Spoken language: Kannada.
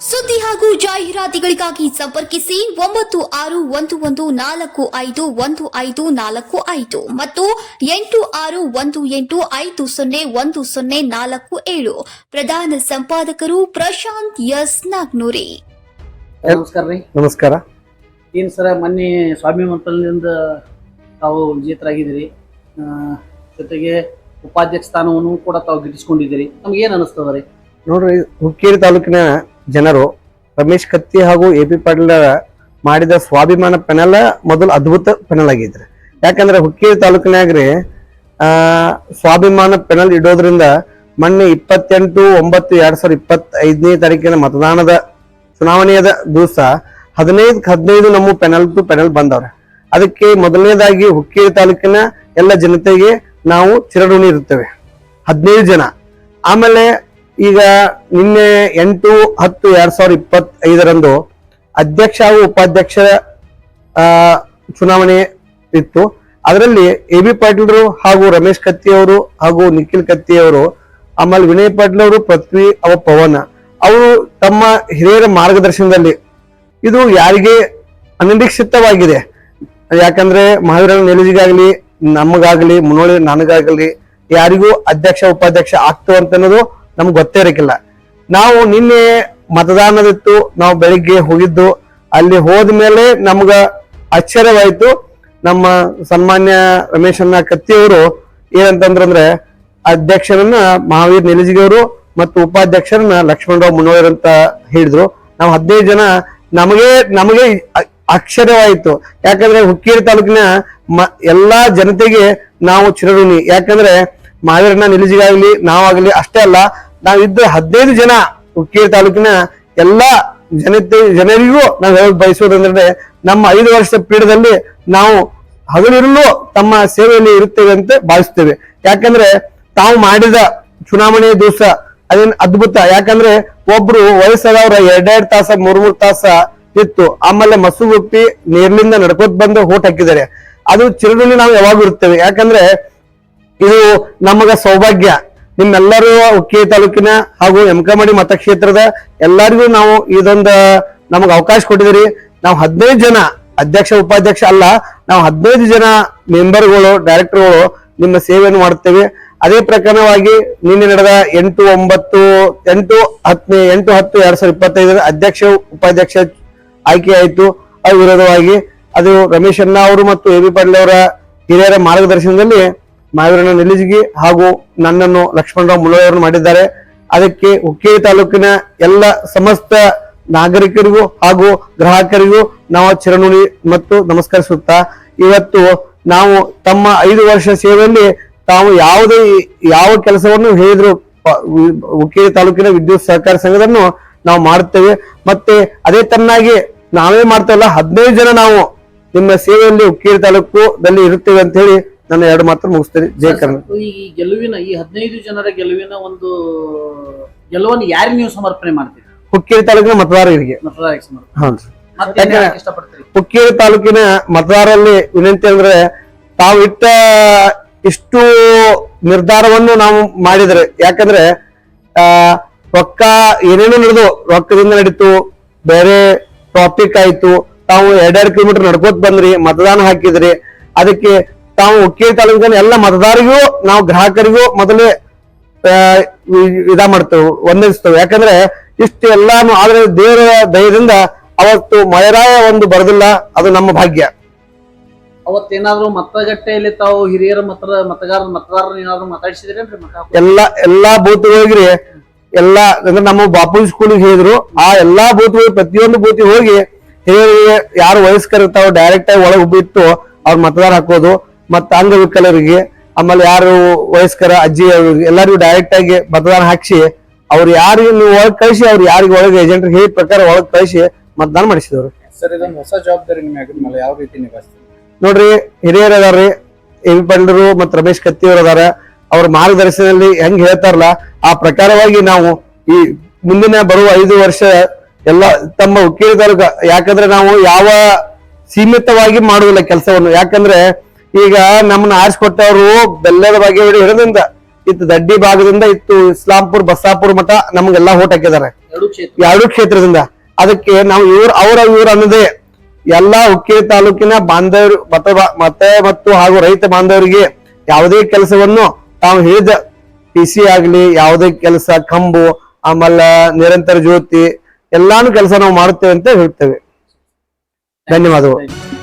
ಸುದ್ದಿ ಹಾಗೂ ಜಾಹೀರಾತುಗಳಿಗಾಗಿ ಸಂಪರ್ಕಿಸಿ ಒಂಬತ್ತು ಆರು ಒಂದು ಒಂದು ನಾಲ್ಕು ಐದು ಒಂದು ಐದು ನಾಲ್ಕು ಐದು ಮತ್ತು ಎಂಟು ಆರು ಒಂದು ಎಂಟು ಐದು ಸೊನ್ನೆ ಒಂದು ಸೊನ್ನೆ ನಾಲ್ಕು ಏಳು. ಪ್ರಧಾನ ಸಂಪಾದಕರು ಪ್ರಶಾಂತ್ ಎಸ್ ನಾಗ್ನೂರಿ. ನಮಸ್ಕಾರ ರೀ. ನಮಸ್ಕಾರ. ಏನು ಸರ ಮೊನ್ನೆ ಸ್ವಾಮಿ ಮಂತ್ರದಿಂದ ತಾವು ವಿಜೇತರಾಗಿದ್ದೀರಿ. ಜೊತೆಗೆ ಉಪಾಧ್ಯಕ್ಷ ಸ್ಥಾನವನ್ನು ಕೂಡ ತಾವು ಗಿಟ್ಟಿಸ್ಕೊಂಡಿದ್ದೀರಿ ನಮ್ಗೆ ಏನು ಅನಿಸ್ತದ ರೀ? ನೋಡ್ರಿ ಹುಕ್ಕೇರಿ ತಾಲೂಕಿನ ಜನರು ರಮೇಶ್ ಕತ್ತಿ ಹಾಗೂ ಎ ಪಿ ಪಾಟೀಲ್ ಮಾಡಿದ ಸ್ವಾಭಿಮಾನ ಪೆನಲ್ ಮೊದಲು ಅದ್ಭುತ ಪೆನಲ್ ಆಗಿದ್ರೆ. ಯಾಕಂದ್ರೆ ಹುಕ್ಕೇರಿ ತಾಲೂಕಿನಾಗ್ರಿ, ಆ, ಸ್ವಾಭಿಮಾನ ಪೆನಲ್ ಇಡೋದ್ರಿಂದ ಮೊನ್ನೆ ಇಪ್ಪತ್ತೆಂಟು ಒಂಬತ್ತು ಎರಡ್ ಸಾವಿರದ ಇಪ್ಪತ್ತೈದನೇ ತಾರೀಕಿನ ಮತದಾನದ ಚುನಾವಣೆಯದ ದಿವಸ ಹದಿನೈದು ಹದಿನೈದು ನಮ್ಮ ಪೆನಲ್ ಟು ಪೆನಲ್ ಬಂದವ್ರೆ. ಅದಕ್ಕೆ ಮೊದಲನೇದಾಗಿ ಹುಕ್ಕೇರಿ ತಾಲೂಕಿನ ಎಲ್ಲ ಜನತೆಗೆ ನಾವು ಚಿರಋಣಿ ಇರುತ್ತೇವೆ. ಹದಿನೈದು ಜನ. ಆಮೇಲೆ ಈಗ ನಿನ್ನೆ ಎಂಟು, ಹತ್ತು, ಎರಡ್ ಸಾವಿರದ ಇಪ್ಪತ್ತೈದರಂದು ಅಧ್ಯಕ್ಷ ಹಾಗೂ ಉಪಾಧ್ಯಕ್ಷ ಚುನಾವಣೆ ಇತ್ತು. ಅದರಲ್ಲಿ ಎ ಬಿ ಪಾಟೀಲ್ರು ಹಾಗೂ ರಮೇಶ್ ಕತ್ತಿ ಅವರು ಹಾಗೂ ನಿಖಿಲ್ ಕತ್ತಿ ಅವರು ಆಮೇಲೆ ವಿನಯ್ ಪಾಟೀಲ್ ಅವರು ಪೃಥ್ವಿ ಅವ ಪವನ, ಅವರು ತಮ್ಮ ಹಿರಿಯರ ಮಾರ್ಗದರ್ಶನದಲ್ಲಿ ಇದು ಯಾರಿಗೆ ಅನಿರೀಕ್ಷಿತವಾಗಿದೆ? ಯಾಕಂದ್ರೆ ಮಹಾವೀರನ ನೆಲಜಿಗಾಗ್ಲಿ ನಮಗಾಗ್ಲಿ ಮುನ್ನೋಳಿ ನನಗಾಗ್ಲಿ, ಯಾರಿಗೂ ಅಧ್ಯಕ್ಷ, ಉಪಾಧ್ಯಕ್ಷ ಆಗ್ತವಂತ ಅನ್ನೋದು ನಮ್ಗೆ ಗೊತ್ತೇ ಇರಕ್ಕಿಲ್ಲ ನಾವು ನಿನ್ನೆ ಮತದಾನದಿತ್ತು, ನಾವು ಬೆಳಿಗ್ಗೆ ಹೋಗಿದ್ದು, ಅಲ್ಲಿ ಹೋದ್ಮೇಲೆ ನಮ್ಗ ಆಶ್ಚರ್ಯವಾಯ್ತು. ನಮ್ಮ ಸನ್ಮಾನ್ಯ ರಮೇಶಣ್ಣ ಕತ್ತಿಯವರು ಏನಂತಂದ್ರಂದ್ರೆ, ಅಧ್ಯಕ್ಷರನ್ನ ಮಹಾವೀರ್ ನಿಲಜಿಗೆಯವರು ಮತ್ತು ಉಪಾಧ್ಯಕ್ಷರನ್ನ ಲಕ್ಷ್ಮಣರಾವ್ ಮುನ್ನೋಯರ್ ಅಂತ ಹೇಳಿದ್ರು. ನಾವು ಹದಿನೈದು ಜನ ನಮಗೆ ನಮಗೆ ಅಕ್ಷರವಾಯಿತು ಯಾಕಂದ್ರೆ ಹುಕ್ಕೇರಿ ತಾಲೂಕಿನ ಮ, ಎಲ್ಲಾ ಜನತೆಗೆ ನಾವು ಚಿರಋಣಿ. ಯಾಕಂದ್ರೆ ಮಹಾವೀರಣ್ಣ ನಿಲಜಿಗಾಗ್ಲಿ, ನಾವಾಗ್ಲಿ ಅಷ್ಟೇ ಅಲ್ಲ ನಾವು ಇದ್ದ ಹದಿನೈದು ಜನ ಹುಕ್ಕೇರಿ ತಾಲೂಕಿನ ಎಲ್ಲಾ ಜನತೆ ಜನರಿಗೂ ನಾವು ಹೇಳಕ್ ಬಯಸುವುದಂದ್ರೆ ನಮ್ಮ ಐದು ವರ್ಷದ ಪೀಠದಲ್ಲಿ ನಾವು ಹಗಲಿರಲು ತಮ್ಮ ಸೇವೆಯಲ್ಲಿ ಇರುತ್ತೇವೆ ಅಂತ ಭಾವಿಸ್ತೇವೆ. ಯಾಕಂದ್ರೆ ತಾವು ಮಾಡಿದ ಚುನಾವಣೆ ದಿವಸ ಅದೇನ್ ಅದ್ಭುತ. ಯಾಕಂದ್ರೆ ಒಬ್ರು ವಯಸ್ಸಾದವ್ರ ಎರಡೆರಡು ತಾಸ ಮೂರ್ ಮೂರ್ ತಾಸ ಇತ್ತು. ಆಮೇಲೆ ಮಸುಗುಪ್ಪಿ ನೀರ್ಲಿಂದ ನಡ್ಕೋತ್ ಬಂದು ಹೋಟ್ ಹಾಕಿದ್ದಾರೆ. ಅದು ಚಿರದಲ್ಲಿ ನಾವು ಯಾವಾಗ ಇರ್ತೇವೆ ಯಾಕಂದ್ರೆ ಇದು ನಮಗ ಸೌಭಾಗ್ಯ. ನಿಮ್ಮೆಲ್ಲರೂ ಉಕ್ಕಿ ತಾಲೂಕಿನ ಹಾಗೂ ಎಮ್ಕಮಡಿ ಮತಕ್ಷೇತ್ರದ ಎಲ್ಲರಿಗೂ ನಾವು ಇದೊಂದು ನಮಗೆ ಅವಕಾಶ ಕೊಟ್ಟಿದ್ರಿ ನಾವು ಹದಿನೈದು ಜನ ಅಧ್ಯಕ್ಷ, ಉಪಾಧ್ಯಕ್ಷ ಅಲ್ಲ, ನಾವು ಹದಿನೈದು ಜನ ಮೆಂಬರ್ಗಳು, ಡೈರೆಕ್ಟರ್ಗಳು ನಿಮ್ಮ ಸೇವೆಯನ್ನು ಮಾಡುತ್ತೇವೆ. ಅದೇ ಪ್ರಕಾರವಾಗಿ ನಿನ್ನೆ ನಡೆದ ಎಂಟು ಒಂಬತ್ತು, ಎಂಟು ಹತ್ತನೇ, ಎಂಟು ಹತ್ತು ಎರಡ್ ಸಾವಿರದ ಇಪ್ಪತ್ತೈದರ ಅಧ್ಯಕ್ಷ, ಉಪಾಧ್ಯಕ್ಷ ಆಯ್ಕೆ ಆಯಿತು. ಅದು ವಿರೋಧವಾಗಿ ಅದು ರಮೇಶ್ ಅಣ್ಣ ಅವರು ಮತ್ತು ಎ ಬಿ ಪಾಟೀಲ್ ಅವರ ಹಿರಿಯರ ಮಾರ್ಗದರ್ಶನದಲ್ಲಿ ಮಹಾವೀರನ ನಿಲಿಜಿಗಿ ಹಾಗೂ ನನ್ನನ್ನು ಲಕ್ಷ್ಮಣರಾವ್ ಮುಳ್ಳವರನ್ನು ಮಾಡಿದ್ದಾರೆ. ಅದಕ್ಕೆ ಹುಕ್ಕೇರಿ ತಾಲೂಕಿನ ಎಲ್ಲ ಸಮಸ್ತ ನಾಗರಿಕರಿಗೂ ಹಾಗೂ ಗ್ರಾಹಕರಿಗೂ ನಾವು ಚಿರನುಡಿ ಮತ್ತು ನಮಸ್ಕರಿಸುತ್ತಾ, ಇವತ್ತು ನಾವು ತಮ್ಮ ಐದು ವರ್ಷ ಸೇವೆಯಲ್ಲಿ ತಾವು ಯಾವುದೇ ಯಾವ ಕೆಲಸವನ್ನು ಹೇಳಿದ್ರು ಹುಕ್ಕೇರಿ ತಾಲೂಕಿನ ವಿದ್ಯುತ್ ಸಹಕಾರ ಸಂಘದನ್ನು ನಾವು ಮಾಡುತ್ತೇವೆ. ಮತ್ತೆ ಅದೇ ತನ್ನಾಗಿ ನಾವೇ ಮಾಡ್ತೇವಲ್ಲ ಹದಿನೈದು ಜನ ನಾವು ನಿಮ್ಮ ಸೇವೆಯಲ್ಲಿ ಹುಕ್ಕೇರಿ ತಾಲೂಕುದಲ್ಲಿ ಇರುತ್ತೇವೆ ಅಂತ ಹೇಳಿ ನನ್ನ ಎರಡು ಮಾತ್ರ ಮುಗಿಸ್ತೇನೆ. ಜಯ ಕರ್ನಾಟಕ. ಈ ಗೆಲುವಿನ ಈ ಹದಿನೈದು ಜನರ ಗೆಲುವಿನ ಒಂದು ಗೆಲುವನ್ನು ಯಾರಿಗೆ ನೀವು ಸಮರ್ಪಣೆ ಮಾಡ್ತೀರಿ? ಹುಕ್ಕೇರಿ ತಾಲೂಕಿನ ಮತದಾರರಿಗೆ ಮತದಾರರಿಗೆ ಸಮರ್ಪಣೆ. ಇಷ್ಟಪಡ್ತೀರಿ? ಹುಕ್ಕೇರಿ ತಾಲೂಕಿನ ಮತದಾರರಲ್ಲಿ ವಿನಂತಿ ಅಂದ್ರೆ ತಾವು ಇಟ್ಟ ಇಷ್ಟು ನಿರ್ಧಾರವನ್ನು ನಾವು ಮಾಡಿದ್ರೆ ಯಾಕಂದ್ರೆ ಆ ರೊಕ್ಕ ಏನೇನೋ ನಡೆದು ರೊಕ್ಕದಿಂದ ನಡೀತು ಬೇರೆ ಟಾಪಿಕ್ ಆಯ್ತು ತಾವು ಎರಡೆರಡು ಕಿಲೋಮೀಟರ್ ನಡ್ಕೋತ ಬಂದ್ರಿ ಮತದಾನ ಹಾಕಿದ್ರಿ ಅದಕ್ಕೆ ತಾವು ಹುಕ್ಕೇರಿ ತಾಲೂಕಿನ ಎಲ್ಲ ಮತದಾರರಿಗೂ ನಾವು ಗ್ರಾಹಕರಿಗೂ ಮೊದಲೇ ಇದ ಮಾಡ್ತೇವೆ ವಂದಿಸ್ತೇವೆ ಯಾಕಂದ್ರೆ ಇಷ್ಟು ಎಲ್ಲಾನು ಆದ್ರೆ ದೇವರ ದಯದಿಂದ ಅವತ್ತು ಮಯರಾಯ ಒಂದು ಬರದಿಲ್ಲ ಅದು ನಮ್ಮ ಭಾಗ್ಯ. ಅವತ್ತೇನಾದ್ರು ಮತಗಟ್ಟೆಯಲ್ಲಿ ತಾವು ಹಿರಿಯರ ಮತ ಮತಗಾರರ ಮತದಾರರ ಏನಾದ್ರು ಮಾತಾಡಿಸಿದ್ರೆ ಎಲ್ಲ ಎಲ್ಲಾ ಎಲ್ಲಾ ಬೂತ್ ಹೋಗ್ರಿ ಎಲ್ಲಾ ಅಂದ್ರೆ ನಮ್ಮ ಬಾಪು ಸ್ಕೂಲಿಗೆ ಹೇಳಿದ್ರು ಆ ಎಲ್ಲಾ ಬೂತ್ಗಳು ಪ್ರತಿಯೊಂದು ಬೂತಿಗೆ ಹೋಗಿ ಹಿರಿಯರಿಗೆ ಯಾರು ವಯಸ್ಕರ ಇರ್ತಾವ ಡೈರೆಕ್ಟ್ ಆಗಿ ಒಳಗೆ ಬಿಟ್ಟು ಅವ್ರ ಮತದಾರ ಹಾಕೋದು. ಮತ್ತ ಅಂಗವಿಕಲರಿಗೆ ಆಮೇಲೆ ಯಾರು ವಯಸ್ಕರ ಅಜ್ಜಿ ಅವ್ರಿಗೆ ಎಲ್ಲರಿಗೂ ಡೈರೆಕ್ಟ್ ಆಗಿ ಮತದಾನ ಹಾಕಿಸಿ ಅವ್ರು ಯಾರಿಗೆ ನೀವು ಒಳಗೆ ಕಳಿಸಿ ಅವ್ರು ಯಾರಿಗೆ ಒಳಗೆ ಏಜೆಂಟ್ ಹೇಳಿದ ಪ್ರಕಾರ ಒಳಗೆ ಕಳಿಸಿ ಮತದಾನ ಮಾಡಿಸಿದವ್ರು. ಸರ್ ಇದೊಂದು ಹೊಸ ಜವಾಬ್ದಾರಿ ನಿಮ್ಗೆ ಯಾವ ರೀತಿ ನೋಡ್ರಿ ಹಿರಿಯರು ಅದಾರ್ರಿ ಎ. ವಿ ಪಾಟೀಲರು ಮತ್ತು ರಮೇಶ್ ಕತ್ತಿಯವರು ಅದಾರ ಅವ್ರ ಮಾರ್ಗದರ್ಶನದಲ್ಲಿ ಹೆಂಗ್ ಹೇಳ್ತಾರಲ್ಲ ಆ ಪ್ರಕಾರವಾಗಿ ನಾವು ಈ ಮುಂದಿನ ಬರುವ ಐದು ವರ್ಷ ಎಲ್ಲ ತಮ್ಮ ವಕೀಲ ತಾಲೂಕ ಯಾಕಂದ್ರೆ ನಾವು ಯಾವ ಸೀಮಿತವಾಗಿ ಮಾಡುವುದಿಲ್ಲ ಕೆಲಸವನ್ನು ಯಾಕಂದ್ರೆ ಈಗ ನಮ್ಮನ್ನ ಆರಿಸ್ಕೊಟ್ಟವ್ರು ಬೆಲ್ಲದ ಬಗ್ಗೆ ಹಿಡಿದಿಂದ ಇತ್ತು ದಡ್ಡಿ ಭಾಗದಿಂದ ಇತ್ತು ಇಸ್ಲಾಂಪುರ್ ಬಸ್ಸಾಪುರ್ ಮಠ ನಮ್ಗೆಲ್ಲಾ ಓಟ್ ಹಾಕಿದ್ದಾರೆ. ಎರಡು ಕ್ಷೇತ್ರ. ಎರಡು ಕ್ಷೇತ್ರದಿಂದ. ಅದಕ್ಕೆ ನಾವು ಇವ್ರ ಅವರ ಇವ್ರ ಅನ್ನದೇ. ಎಲ್ಲಾ ಹುಕ್ಕೇರಿ ತಾಲೂಕಿನ ಬಾಂಧವರು ಮತ ಮತ ಮತ್ತು ಹಾಗೂ ರೈತ ಬಾಂಧವರಿಗೆ ಯಾವುದೇ ಕೆಲಸವನ್ನು ತಾವು ಹೇಳಿದ ಪಿ ಸಿ ಆಗ್ಲಿ ಯಾವುದೇ ಕೆಲಸ ಕಂಬು ಆಮೇಲೆ ನಿರಂತರ ಜ್ಯೋತಿ ಎಲ್ಲಾನು ಕೆಲಸ ನಾವು ಮಾಡುತ್ತೇವೆ ಅಂತ ಹೇಳ್ತೇವೆ. ಧನ್ಯವಾದಗಳು.